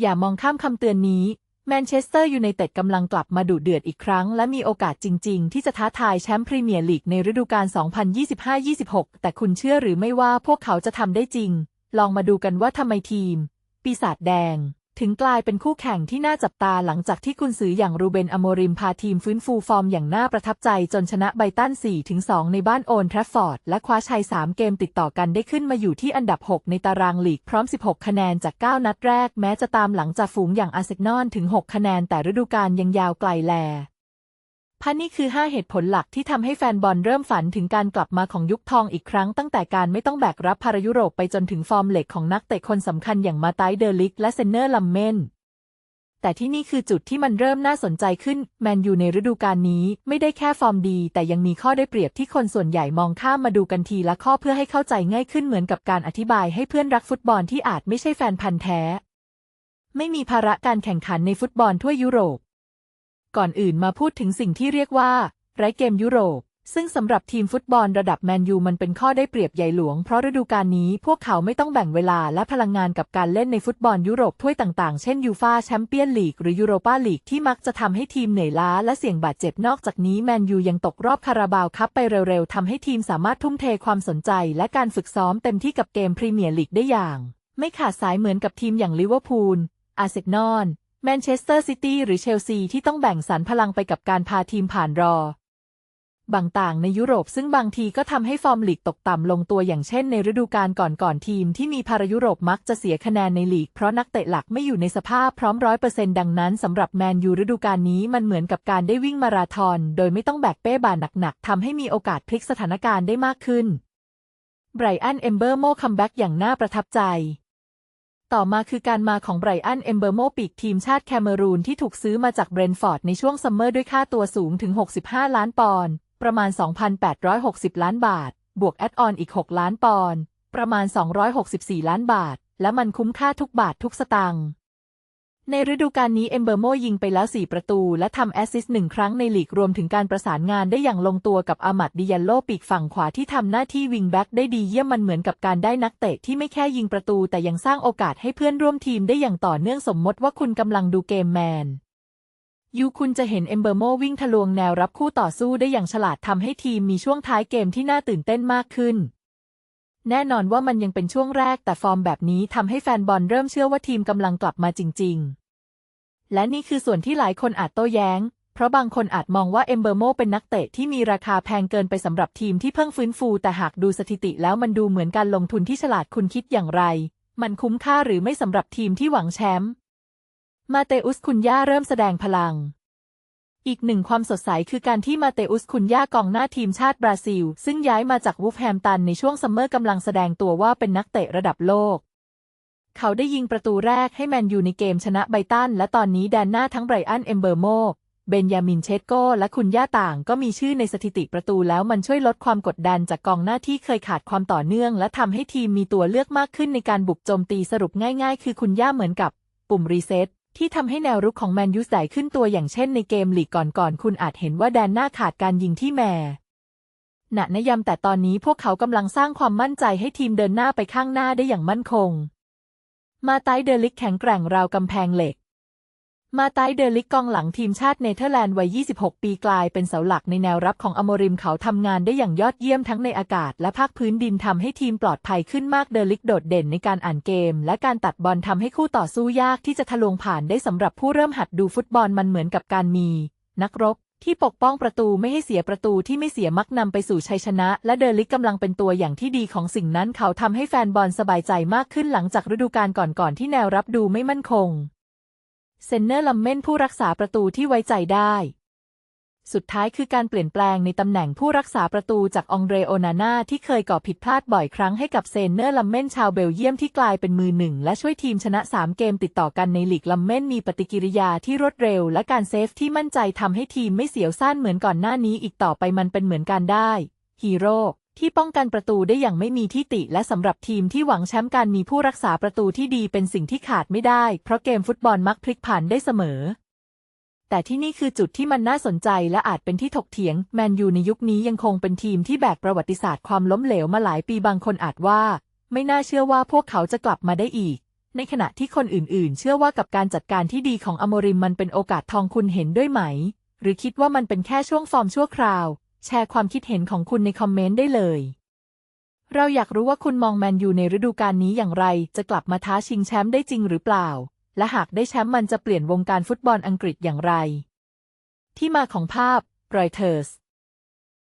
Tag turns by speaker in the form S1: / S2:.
S1: อย่ามองข้ามคำเตือนนี้ แมนเชสเตอร์ยูไนเต็ดกำลังกลับมาดุเดือดอีกครั้ง และมีโอกาสจริง ๆ ที่จะท้าทายแชมป์พรีเมียร์ลีกในฤดูกาล 2025-26 แต่คุณเชื่อหรือไม่ว่าพวกเขาจะทำได้จริง ลองมาดูกันว่าทำไมทีม ปีศาจแดง ถึงกลายเป็นคู่แข่งที่น่าจับตาหลังจากที่กุนซืออย่างรูเบนอโมริมพาทีมฟื้นฟูฟอร์มอย่างน่าประทับใจจนชนะไบตัน 4-2 ในบ้านโอนแทรฟฟอร์ด และคว้าชัย 3 เกมติดต่อกันได้ขึ้นมาอยู่ที่อันดับ 6 ในตารางลีกพร้อม 16 คะแนนจาก 9 นัดแรกแม้จะตามหลังจากฝูงอย่างอาร์เซนอลถึง 6 คะแนนแต่ฤดูกาลยังยาวไกลแล พันนี่คือ5เหตุผลหลักที่ทำให้แฟนบอลเริ่มฝันถึงการกลับมาของยุคทองอีกครั้งตั้งแต่การไม่ต้องแบกรับภารายุโรปไปจนถึงฟอร์มเหล็กของนักเตะคนสำคัญอย่างมาไตเดอลิกและเซนเนอร์ลัมเมนแต่ที่นี่คือจุดที่มันเริ่มน่าสนใจขึ้น แมนยูในฤดูกาลนี้ไม่ได้แค่ฟอร์มดี แต่ยังมีข้อได้เปรียบที่คนส่วนใหญ่มองข้ามมาดูกันทีละข้อเพื่อให้เข้าใจง่ายขึ้นเหมือนกับการอธิบายให้เพื่อนรักฟุตบอลที่อาจไม่ใช่แฟนพันธ์แท้ ไม่มีภาระการแข่งขันในฟุตบอลทั่วยุโรป ก่อนอื่นมาพูดถึงสิ่งที่เรียกว่า ไร้เกมยุโรป ซึ่งสำหรับทีมฟุตบอลระดับแมนยูมันเป็นข้อได้เปรียบใหญ่หลวง เพราะฤดูกาลนี้พวกเขาไม่ต้องแบ่งเวลาและพลังงานกับการเล่นในฟุตบอลยุโรปถ้วยต่างๆ เช่นยูฟาแชมเปี้ยนลีกหรือยูโรปาลีกที่มักจะทำให้ทีมเหนื่อยล้าและเสี่ยงบาดเจ็บนอกจากนี้แมนยูยังตกรอบคาราบาวคัพไปเร็วๆทำให้ทีมสามารถทุ่มเทความสนใจ และการฝึกซ้อมเต็มที่กับเกมพรีเมียร์ลีกได้อย่าง ไม่ขาดสายเหมือนกับทีมอย่างลิเวอร์พูลอาร์เซนอล แมนเชสเตอร์ซิตี้หรือเชลซีที่ต้องแบ่งสรรพลังไปกับการพาทีมผ่านรอบางต่างในยุโรปซึ่งบางทีก็ทำให้ฟอร์มลีกตกต่ำลงตัวอย่างเช่นในฤดูกาลก่อนๆทีมที่มีพารายุโรปมักจะเสียคะแนนในลีกเพราะนักเตะหลักไม่อยู่ในสภาพพร้อมร้อยเปอร์เซ็นต์ดังนั้นสำหรับแมนยูฤดูกาลนี้มันเหมือนกับการได้วิ่งมาราธอน โดยไม่ต้องแบกเป้บาหนักๆทำให้มีโอกาสพลิกสถานการณ์ได้มากขึ้นไบรอันเอมเบอร์โมคัมแบ็กอย่างน่าประทับใจ ต่อมาคือการมาของไบรอัน เอมเบอร์โมปีกทีมชาติแคเมรูนที่ถูกซื้อมาจากเบรนฟอร์ดในช่วงซัมเมอร์ด้วยค่าตัวสูงถึง 65 ล้านปอนด์ ประมาณ 2,860 ล้านบาท บวกแอดออนอีก 6 ล้านปอนด์ ประมาณ 264 ล้านบาท และมันคุ้มค่าทุกบาททุกสตางค์ ในฤดูกาลนี้เอมเบอร์โมยิงไปแล้ว 4 ประตู และทำแอสซิสต์หนึ่งครั้งในลีกรวมถึงการประสานงานได้อย่างลงตัวกับอามัดดิยันโลปีกฝั่งขวาที่ทำหน้าที่วิงแบ็กได้ดีเยี่ยมมันเหมือนกับการได้นักเตะที่ไม่แค่ยิงประตู แต่ยังสร้างโอกาสให้เพื่อนร่วมทีมได้อย่างต่อเนื่องสมมติว่าคุณกำลังดูเกมแมนยูคุณจะเห็นเอมเบอร์โมวิ่งทะลวงแนวรับคู่ต่อสู้ได้อย่างฉลาดทำให้ทีมมีช่วงท้ายเกมที่น่าตื่นเต้นมากขึ้น แน่นอนว่ามันยังเป็นช่วงแรกแต่ฟอร์มแบบนี้ทำให้แฟนบอลเริ่มเชื่อว่าทีมกำลังกลับมาจริง ๆ และนี่คือส่วนที่หลายคนอาจโต้แย้ง เพราะบางคนอาจมองว่าเอมเบอร์โมเป็นนักเตะที่มีราคาแพงเกินไปสำหรับทีมที่เพิ่งฟื้นฟู แต่หากดูสถิติแล้วมันดูเหมือนการลงทุนที่ฉลาดคุณคิดอย่างไร มันคุ้มค่าหรือไม่สำหรับทีมที่หวังแชมป์ มาเตอุสคุนย่าเริ่มแสดงพลัง อีกหนึ่งความสดใสคือการที่มาเตอุสคุนย่ากองหน้าทีมชาติบราซิล ซึ่งย้ายมาจากวูฟแฮมตันในช่วงซัมเมอร์กำลังแสดงตัวว่าเป็นนักเตะระดับโลก เขาได้ยิงประตูแรกให้แมนยูในเกมชนะไบรตันและตอนนี้แดนหน้าทั้งไบรอันเอมเบอร์โมเบนยามินเชสโกและคุณย่าต่างก็มีชื่อในสถิติประตูแล้วมันช่วยลดความกดดันจากกองหน้าที่เคยขาดความต่อเนื่อง และทำให้ทีมมีตัวเลือกมากขึ้นในการบุกโจมตีสรุปง่าย ๆ คือคุณย่าเหมือนกับ ปุ่มรีเซ็ต ที่ทำให้แนวรุกของแมนยูใส่ขึ้นตัวอย่างเช่นในเกมลีกก่อนๆคุณอาจเห็นว่าแดนหน้าขาดการยิงที่แมหนะนยำแต่ตอนนี้พวกเขากำลังสร้างความมั่นใจให้ทีมเดินหน้าไปข้างหน้าได้อย่างมั่นคง มาไตเดลิกแข็งแกร่งราวกำแพงเหล็ก มาไตเดลิกกองหลังทีมชาติเนเธอร์แลนด์วัย 26 ปีกลายเป็นเสาหลักในแนวรับของอโมริมเขาทำงานได้อย่างยอดเยี่ยมทั้งในอากาศและภาคพื้นดินทำให้ทีมปลอดภัยขึ้นมากเดลิกโดดเด่นในการอ่านเกม และการตัดบอลทำให้คู่ต่อสู้ยากที่จะทะลวงผ่านได้สำหรับผู้เริ่มหัดดูฟุตบอลมันเหมือนกับการมี นักรบที่ปกป้องประตูไม่ให้เสียประตูที่ไม่เสียมักนำไปสู่ชัยชนะ และเดลิกกำลังเป็นตัวอย่างที่ดีของสิ่งนั้นเขาทำให้แฟนบอลสบายใจมากขึ้นหลังจากฤดูกาลก่อนๆที่แนวรับดูไม่มั่นคง เซนเนอร์ลัมเมนผู้รักษาประตูที่ไว้ใจได้ สุดท้ายคือการเปลี่ยนแปลงในตำแหน่งผู้รักษาประตูจากองเดรโอนาน่าที่เคยก่อผิดพลาดบ่อยครั้งให้กับเซนเนอร์ลัมเมนชาวเบลเยียมที่กลายเป็นมือหนึ่ง และช่วยทีมชนะ 3 เกมติดต่อกันในลีกลัมเมนมีปฏิกิริยาที่รวดเร็ว และการเซฟที่มั่นใจทำให้ทีมไม่เสียวซ่านเหมือนก่อนหน้านี้อีกต่อไปมันเป็นเหมือนการได้ฮีโร่ ที่ป้องกันประตูได้อย่างไม่มีที่ติและสำหรับทีมที่หวังแชมป์การมีผู้รักษาประตูที่ดีเป็นสิ่งที่ขาดไม่ได้ เพราะเกมฟุตบอลมักพลิกผันได้เสมอ แต่ที่นี่คือจุดที่มันน่าสนใจและอาจเป็นที่ถกเถียง แมนยูในยุคนี้ยังคงเป็นทีมที่แบกประวัติศาสตร์ความล้มเหลวมาหลายปีบางคนอาจว่า ไม่น่าเชื่อว่าพวกเขาจะกลับมาได้อีก ในขณะที่คนอื่นๆ เชื่อว่ากับการจัดการที่ดีของอโมริมมันเป็นโอกาสทองคุณเห็นด้วยไหม หรือคิดว่ามันเป็นแค่ช่วงฟอร์มชั่วคราว แชร์ความคิดเห็นของคุณในคอมเมนต์ได้เลย เราอยากรู้ว่าคุณมองแมนยูในฤดูกาลนี้อย่างไร จะกลับมาท้าชิงแชมป์ได้จริงหรือเปล่า และหากได้แชมป์มันจะเปลี่ยนวงการฟุตบอลอังกฤษอย่างไร ที่มาของภาพ Reuters